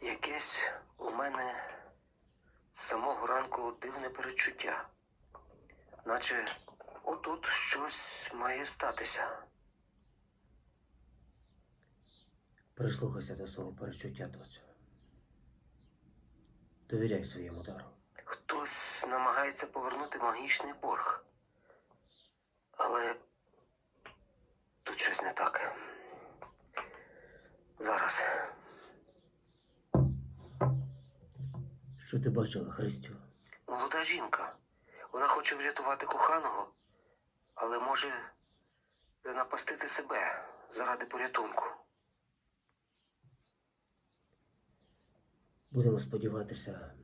Якесь у мене з самого ранку дивне перечуття. Наче отут щось має статися. Прислухайся до свого перечуття, доцю. Довіряй своєму дару. Хтось намагається повернути магічний борг. Але тут щось не так. Зараз. Що ти бачила, Христю? Молода жінка. Вона хоче врятувати коханого, але може занапастити себе заради порятунку. Будемо сподіватися,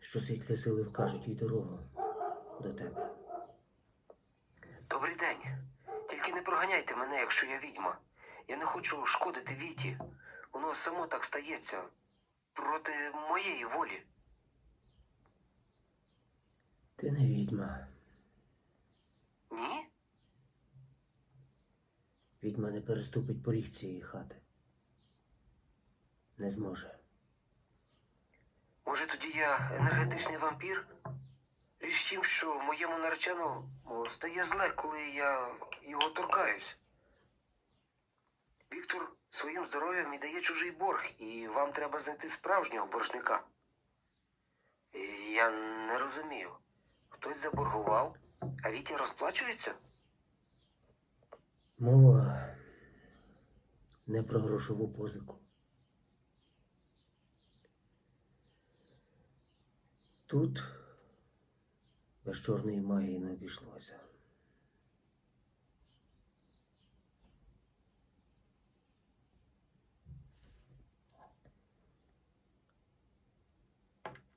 що світлі сили вкажуть їй дорогу до тебе. Добрий день. Тільки не проганяйте мене, якщо я відьма. Я не хочу шкодити Віті. Воно само так стається проти моєї волі. Ти не відьма. Ні? Відьма не переступить поріг цієї хати. Не зможе. Може, тоді я енергетичний вампір? Річ тім, що моєму нареченому стає зле, коли я його торкаюсь. Віктор своїм здоров'ям і дає чужий борг, і вам треба знайти справжнього боржника. Я не розумію. Хтось заборгував, а Вітя розплачується? Мова не про грошову позику. Тут без чорної магії не обійшлося.